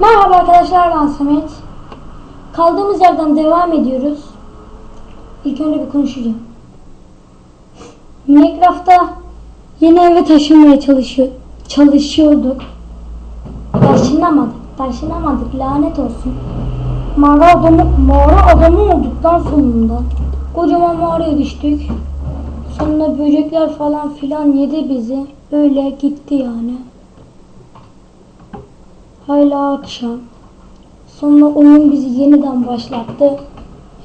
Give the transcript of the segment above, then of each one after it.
Merhaba arkadaşlar ben Samet. Kaldığımız yerden devam ediyoruz. İlk önce bir konuşacağım. Minecraft'ta yeni eve taşınmaya çalışıyor, çalışıyorduk. Taşınamadık, taşınamadık lanet olsun. Mağara adamı, mağara adamı olduktan sonunda kocaman mağaraya düştük. Sonra böcekler falan filan yedi bizi. Öyle gitti yani. Hala akşam. Sonra oyun bizi yeniden başlattı.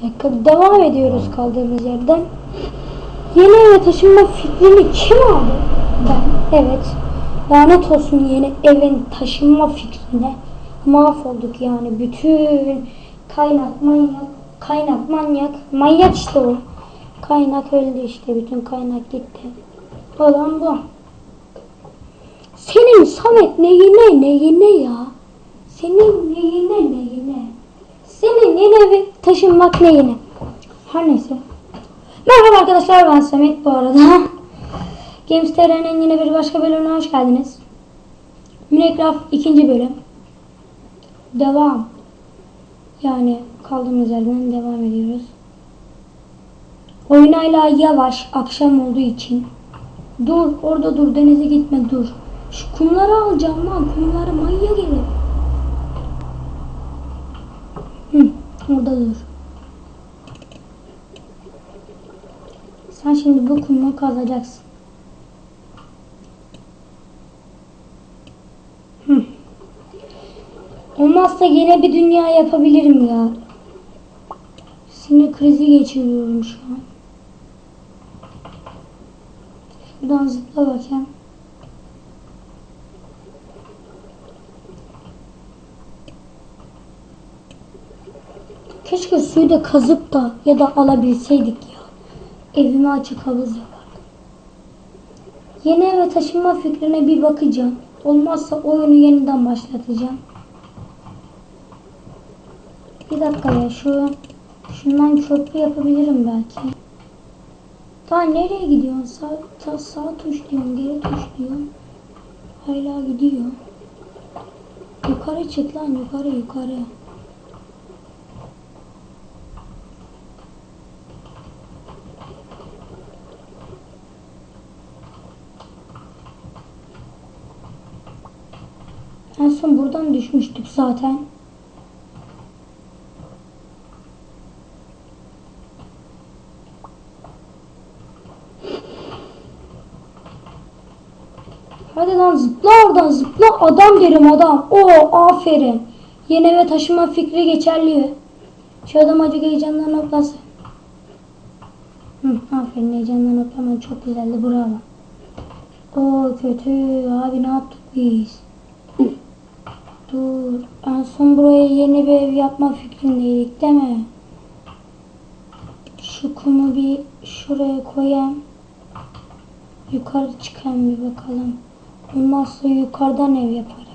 E, Devam ediyoruz kaldığımız yerden. Yeni eve taşınma fikrini kim aldı? Ben. Evet. Lanet olsun yeni evin taşınma fikrine. Mahvolduk yani. Bütün kaynak manyak. Kaynak manyak. Manyak işte o. Kaynak öldü işte. Bütün kaynak gitti. Olan bu. Senin Samet neyine neyine ya? Senin neyine neyine? Senin yeni eve taşınmak neyine? Her neyse. Merhaba arkadaşlar ben Samet bu arada. Games TR'nin yine bir başka bölümüne hoş geldiniz. Minecraft ikinci bölüm. Devam. Yani kaldığımız yerden devam ediyoruz. Oyun hala yavaş akşam olduğu için. Dur orada dur denize gitme dur. Şu kumları alacağım lan kumları manyak herif. Hı, orada dur. Sen şimdi bu kumu kazacaksın. Hı. Olmazsa yine bir dünya yapabilirim ya. Sinir krizi geçiriyorum şu an. Şuradan zıpla bakayım. Keşke suyu da kazıp da ya da alabilseydik ya. Evime açık havuz yapardım. Yeni eve taşınma fikrine bir bakacağım. Olmazsa oyunu yeniden başlatacağım. Bir dakika ya şu şundan köprü yapabilirim belki. Daha nereye gidiyorsun? Sağ, ta, sağ tuş diyorsun, geri tuş diyorsun. Hala gidiyor. Yukarı çık lan yukarı yukarı. En son buradan düşmüştük zaten. Hadi lan zıpla oradan zıpla adam derim adam. O aferin. Yeni eve taşıma fikri geçerli. Şu adam acık heyecandan hoplasın. Hı, aferin heyecandan hoplaman çok güzeldi bravo. O kötü abi ne yaptık biz? Dur. En son buraya yeni bir ev yapma fikrindeydik değil mi? Şu kumu bir şuraya koyayım. Yukarı çıkalım bir bakalım. Olmazsa yukarıdan ev yaparım.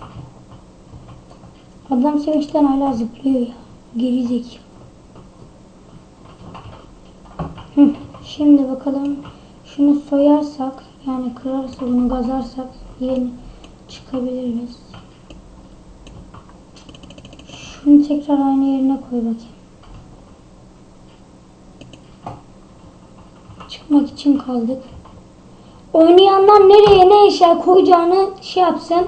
Adam sevinçten hala zıplıyor ya. Geri zekalı. Şimdi bakalım. Şunu soyarsak yani kırarsa bunu gazarsak yeni çıkabiliriz. Şunu tekrar aynı yerine koy bakayım. Çıkmak için kaldık. Oynayanlar nereye ne eşya koyacağını şey yapsın.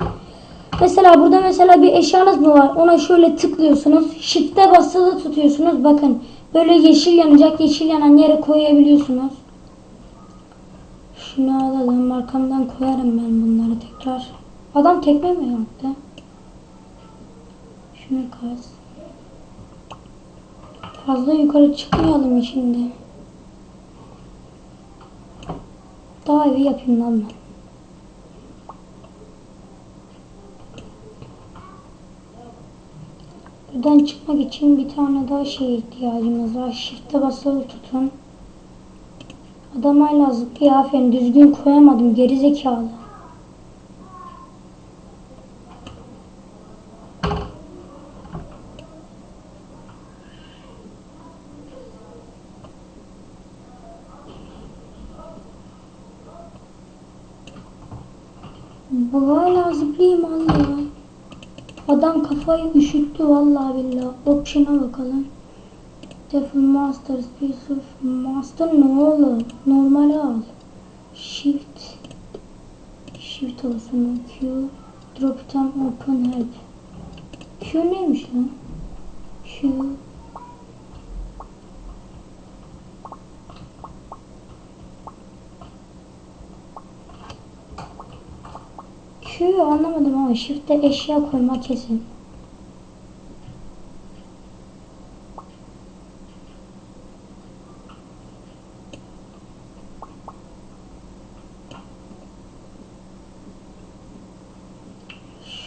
Mesela burada mesela bir eşyanız mı var? Ona şöyle tıklıyorsunuz. Shift'e basılı tutuyorsunuz. Bakın böyle yeşil yanacak. Yeşil yanan yere koyabiliyorsunuz. Şunu alalım. Arkamdan koyarım ben bunları tekrar. Adam tekme mi yaptı? Şunu kaz. Fazla yukarı çıkmayalım şimdi. Daha evi yapayım lan ben. Buradan çıkmak için bir tane daha şeye ihtiyacımız var. Shift'e basılı tutun. Adam hala zıplıyor. Aferin düzgün koyamadım. Geri zekalı. Bu hala zıplayayım Allah. Adam kafayı üşüttü vallahi billahi. Option'a bakalım. Devil Masters Piece of Master ne oğlum? Normali al. Shift. Shift olsun. Q. Drop time open help. Q neymiş lan? Q. Q'yu anlamadım ama shift'te eşya koyma kesin.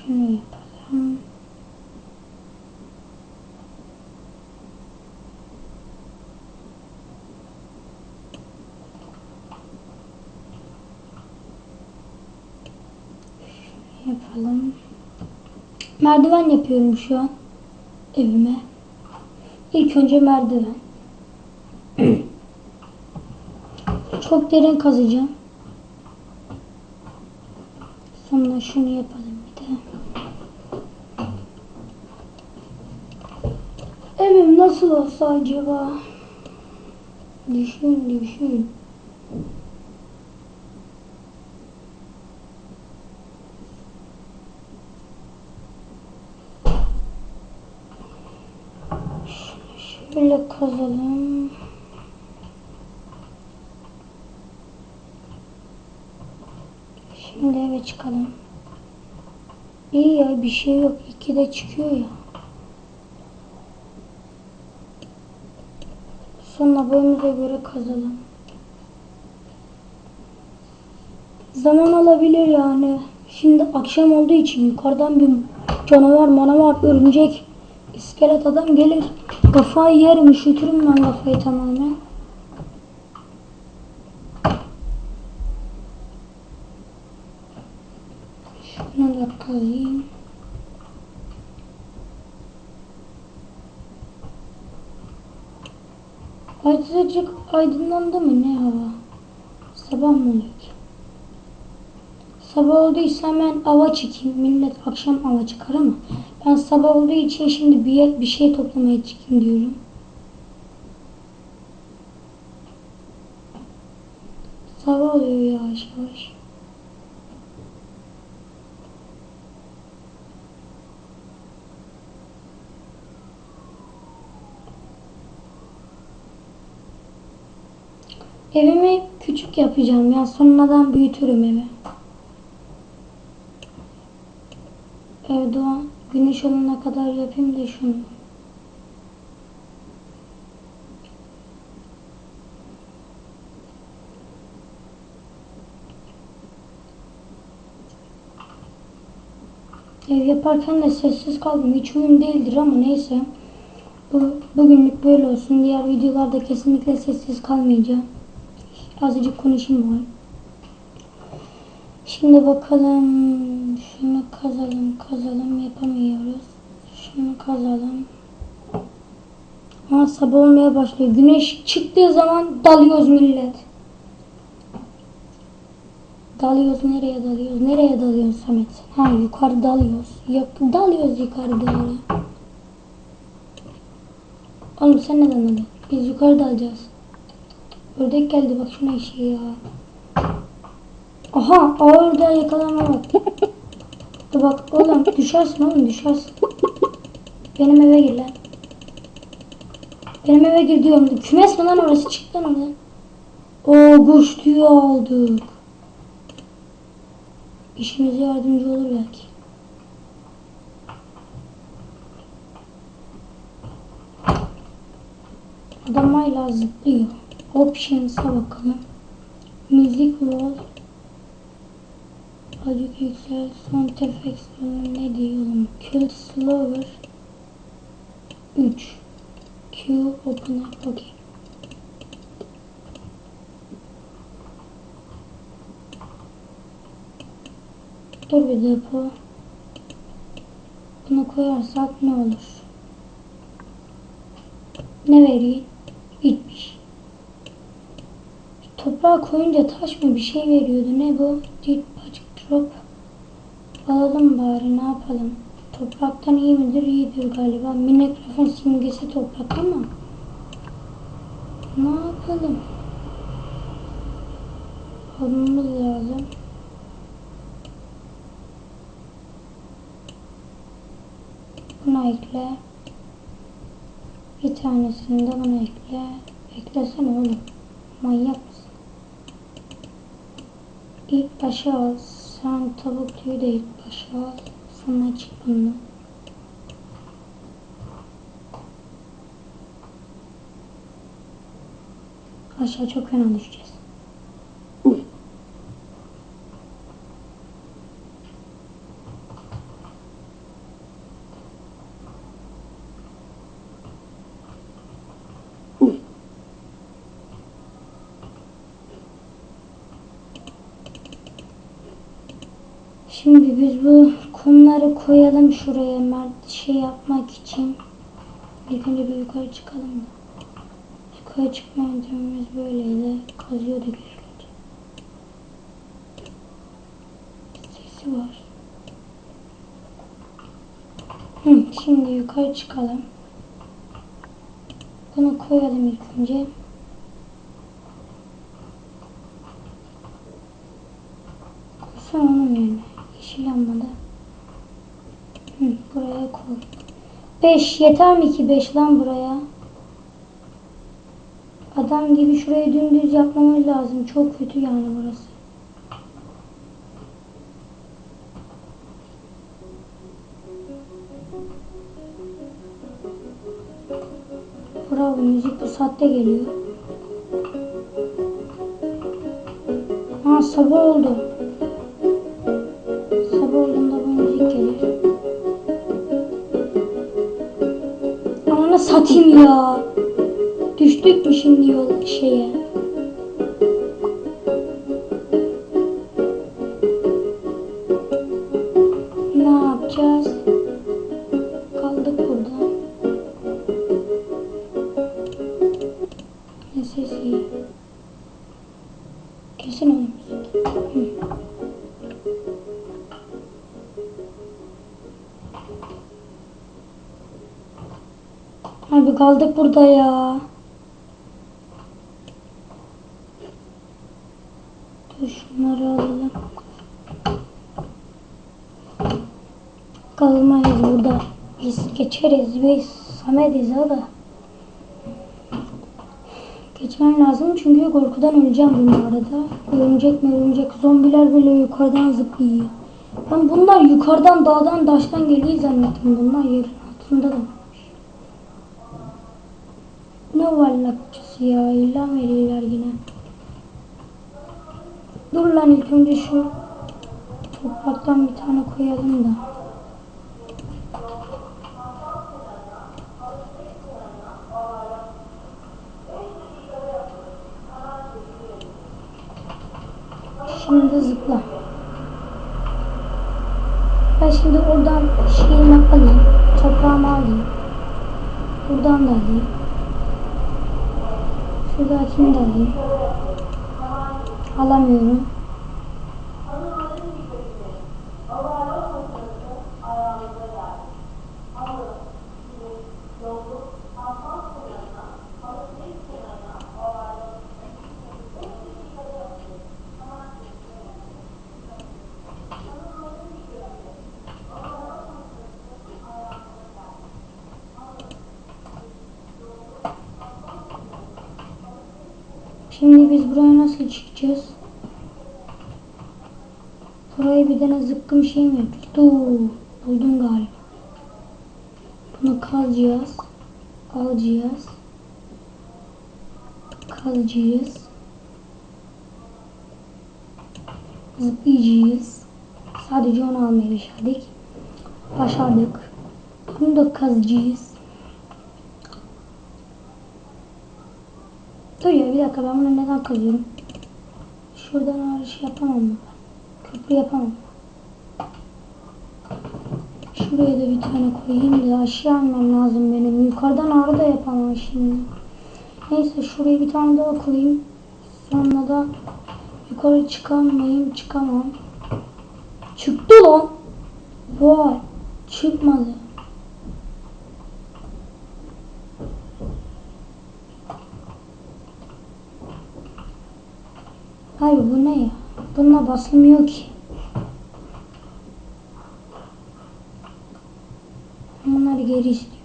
Şunu yapalım. yapalım. Merdiven yapıyorum şu an evime. İlk önce merdiven. Çok derin kazacağım. Sonra şunu yapalım bir de. Evim nasıl olsa acaba? Düşün düşün. Şöyle kazalım. Şimdi eve çıkalım. İyi ya bir şey yok. İki de çıkıyor ya. Sonra boyumuza göre kazalım. Zaman alabilir yani. Şimdi akşam olduğu için yukarıdan bir canavar manavar örümcek iskelet adam gelir. Kafayı yerim üşütürüm ben kafayı tamamen. Şunu da kazayım. Azıcık aydınlandı mı ne hava? Sabah mı oluyor ki? Sabah olduysa hemen ava çıkayım. Millet akşam ava çıkar ama ben sabah olduğu için şimdi bir, yer, bir şey toplamaya çıkayım diyorum. Sabah oluyor yavaş yavaş. Evimi küçük yapacağım ya sonradan büyütürüm evi. Erdoğan güneş olana kadar yapayım da şunu. Ev yaparken de sessiz kaldım. Hiç uyum değildir ama neyse. Bu, bugünlük böyle olsun. Diğer videolarda kesinlikle sessiz kalmayacağım. Azıcık konuşayım var. Şimdi bakalım. Şunu kazalım, kazalım yapamıyoruz. Şunu kazalım. Ama sabah olmaya başlıyor. Güneş çıktığı zaman dalıyoruz millet. Dalıyoruz nereye dalıyoruz? Nereye dalıyoruz Samet? Ha yukarı dalıyoruz. Yok dalıyoruz yukarı doğru. Oğlum sen neden dalıyorsun? Biz yukarı dalacağız. Ördek geldi bak şuna işe ya. Aha orada yakalanma bak. Bak oğlum düşersin oğlum düşersin. Benim eve gir lan. Benim eve gir diyorum. Kümes mi lan orası çıktı lan oradan. Oo kuş tüyü aldık. İşimize yardımcı olur belki. Adam hala zıplıyor. Options'a bakalım. Müzik wall. Azıcık yüksel. Sound effects ne diyorum? Kill slower. 3. Q open up. Okay. Dur bir depo. Bunu koyarsak ne olur? Ne vereyim? Hiçbir şey. Toprağa koyunca taş mı bir şey veriyordu. Ne bu? Deep patch drop. Alalım bari ne yapalım. Topraktan iyi midir? İyidir galiba. Minecraft'ın simgesi toprak ama ne yapalım? Almamız lazım. Buna ekle. Bir tanesini de buna ekle. Eklesene oğlum. Manyak mısın? İlk başa al. Sen tavuk tüyü de ilk başa al. Sonra çık bundan. Aşağı çok fena düşeceğiz. Şimdi biz bu kumları koyalım şuraya mert şey yapmak için. İlk önce bir yukarı çıkalım da. Yukarı çıkma yöntemimiz böyleydi. Kazıyorduk ilk önce. Sesi var. Hı, şimdi yukarı çıkalım. Bunu koyalım ilk önce. Koysana onun yerine. Yeşil yanmadı. Hı, buraya koy. 5 yeter mi ki 5 lan buraya? Adam gibi şurayı dümdüz yapmamız lazım. Çok kötü yani burası. Bravo müzik bu saatte geliyor. Ha sabah oldu. Ya. Düştük mü şimdi yol şeye? Kaldık burada ya. Dur şunları alalım. Kalmayız burada. Biz geçeriz. Biz Samet'iz aga. Geçmem lazım çünkü korkudan öleceğim bu arada. Örümcek mi örümcek zombiler bile yukarıdan zıplıyor. Ben bunlar yukarıdan dağdan taştan geliyor zannettim. Bunlar yerin altında da. Ne varlıkçısı ya. İlan veriyorlar yine. Dur lan ilk önce şu topraktan da. Şimdi zıpla. Ben şimdi oradan şeyimi alayım. Toprağımı alayım. Buradan da alayım. Şuradakini de alayım. Alamıyorum. Şimdi biz buraya nasıl çıkacağız? Burayı bir tane zıkkım şey mi? Dur, buldum galiba. Bunu kazacağız. Alacağız. Kazacağız. Zıplayacağız. Sadece onu almayı başardık. Başardık. Bunu da kazacağız. Dur ya bir dakika ben bunu neden kazıyorum? Şuradan ağrış yapamam mı? Köprü yapamam. Şuraya da bir tane koyayım da aşağı inmem lazım benim. Yukarıdan ağrı da yapamam şimdi. Neyse şuraya bir tane daha koyayım. Sonra da yukarı çıkamayayım çıkamam. Çıktı lan. Vay. Çıkmadı. Bu ne ya? Bununla basılmıyor ki. Bunları geri istiyor.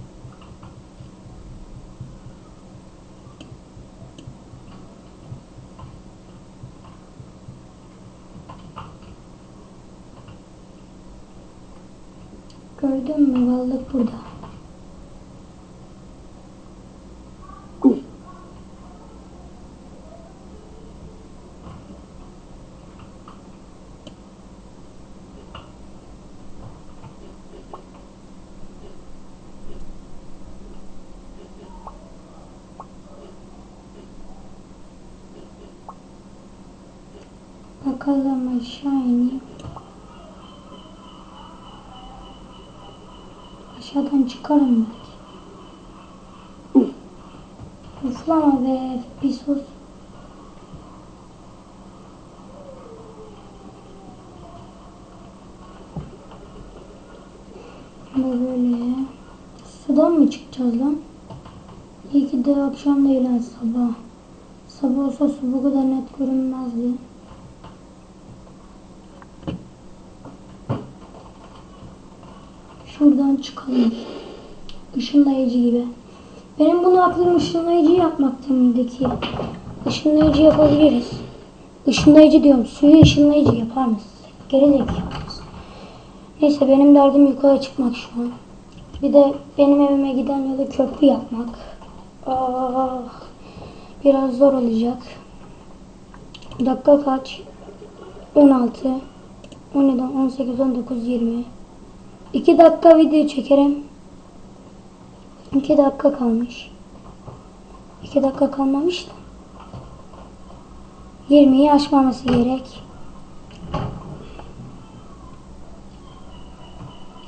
Gördün mü balık burada. Bakalım aşağı ineyim. Aşağıdan çıkarım belki. Uflama be bir sus. Böyle. Sudan mı çıkacağız lan? İyi ki de akşam değil sabah. Sabah olsa su bu kadar net görünmezdi. Şuradan çıkalım. Işınlayıcı gibi. Benim bunu aklım ışınlayıcı yapmakta mıydı ki? Işınlayıcı yapabiliriz. Işınlayıcı diyorum. Suyu ışınlayıcı yapar mısın? Geri zekalı. Neyse benim derdim yukarı çıkmak şu an. Bir de benim evime giden yolu köprü yapmak. Ah, biraz zor olacak. Dakika kaç? 16 17 18 19 20 2 dakika video çekerim. 2 dakika kalmış. 2 dakika kalmamış da. 20'yi aşmaması gerek.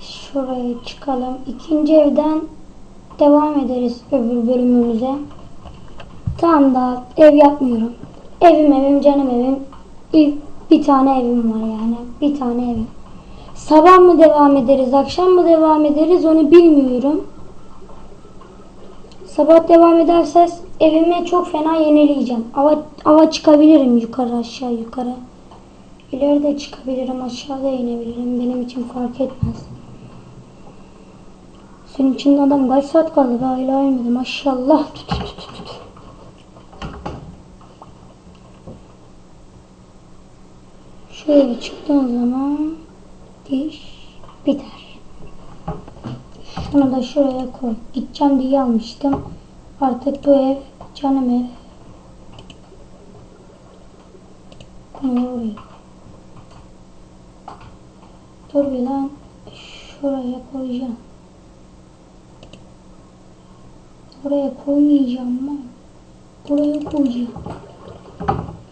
Şuraya çıkalım. İkinci evden devam ederiz öbür bölümümüze. Tamam da ev yapmıyorum. Evim evim canım evim. İlk bir tane evim var yani. Bir tane evim. Sabah mı devam ederiz, akşam mı devam ederiz onu bilmiyorum. Sabah devam ederseniz evime çok fena yenileyeceğim. Ava, ava çıkabilirim yukarı aşağı yukarı. İleride çıkabilirim aşağıda inebilirim. Benim için fark etmez. Senin için adam kaç saat kaldı daha hala ölmedi maşallah. Tut, tut, tut, tut. Şöyle çıktığın zaman iş biter. Şunu da şuraya koy. Gideceğim diye almıştım. Artık bu ev canım ev. Oraya. Dur bir lan. Şuraya koyacağım. Oraya koymayacağım ama. Buraya koyacağım.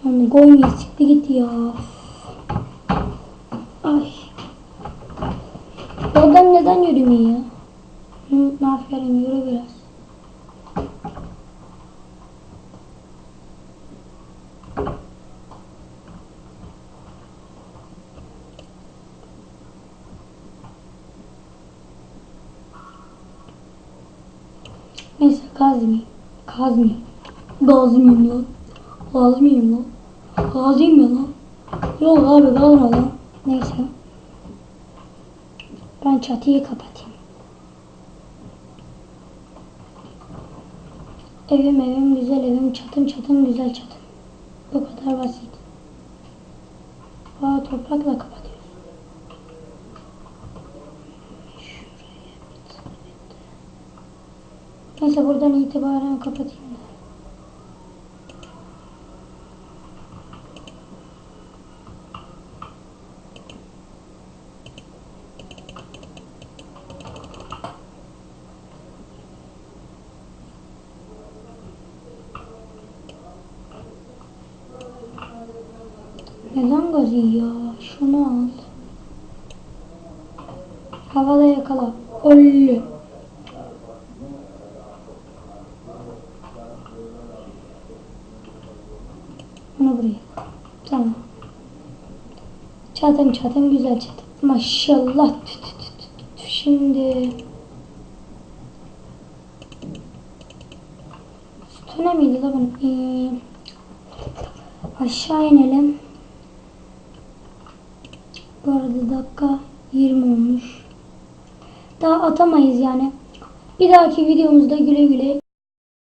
Yani koymayı sikti git ya. Ay. Bu neden yürümüyor? Hı, aferin yürü biraz. Neyse kazmayayım. Kazmayayım. Kazmayayım lan. Kazmayayım lan. Kazayım ya lan. Yok abi kazma lan. Neyse. Çatıyı kapatayım. Evim evim güzel evim çatım çatım güzel çatım. Bu kadar basit. Aa toprakla de. Neyse buradan itibaren kapatayım da. Neden gazı ya? Şunu al. Havada yakala. Ollü. Bunu buraya. Tamam. Çatın çatın güzel çatın. Maşallah. Şimdi Stone miydi la bunun? Ee, aşağı inelim. Arada dakika 20 olmuş. Daha atamayız yani. Bir dahaki videomuzda güle güle